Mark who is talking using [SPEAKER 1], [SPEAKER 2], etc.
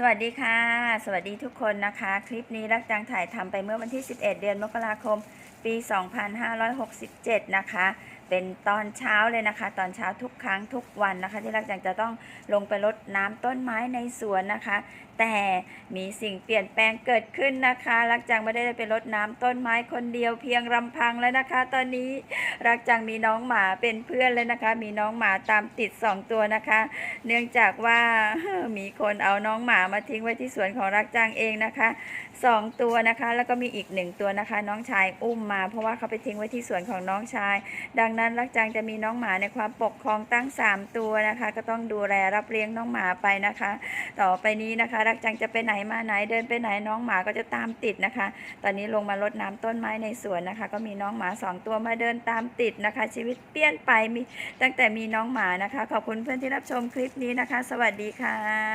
[SPEAKER 1] สวัสดีค่ะ สวัสดีทุกคนนะคะ คลิปนี้รักจังถ่ายทำไปเมื่อวันที่ 11 เดือนมกราคมปี 2567 นะคะ เป็นตอนเช้าเลยนะคะ ตอนเช้าทุกครั้งทุกวันนะคะ ที่รักจังจะต้องลงไปรดน้ำต้นไม้ในสวนนะคะ แต่มีสิ่งเปลี่ยนแปลงเกิดขึ้นนะคะ รักจังไม่ได้ไปรดน้ำต้นไม้คนเดียวเพียงลำพังแล้วนะคะ ตอนนี้รักจังมีน้องหมาเป็นเพื่อนเลยนะคะ มีน้องหมาตามติดสองตัวนะคะ เนื่องจากว่ามีคนเอาน้องหมามาทิ้งไว้ที่สวนของรักจังเองนะคะสองตัวนะคะ แล้วก็มีอีกหนึ่งตัวนะคะ น้องชายอุ้มมา เพราะว่าเขาไปทิ้งไว้ที่สวนของน้องชาย ดังนั้นรักจังจะมีน้องหมาในความปกครองตั้ง 3 ตัวนะคะ ก็ต้องดูแลรับเลี้ยงน้องหมาไปนะคะ ต่อไปนี้นะคะ รักจังจะไปไหนมาไหนเดินไปไหนน้องหมาก็จะตามติดนะคะ ตอนนี้ลงมารดน้ำต้นไม้ในสวนนะคะ ก็มีน้องหมาสองตัวมาเดินตามติดนะคะ ชีวิตเปลี่ยนไปมีตั้งแต่มีน้องหมานะคะ ขอบคุณเพื่อนที่รับชมคลิปนี้นะคะ สวัสดีค่ะ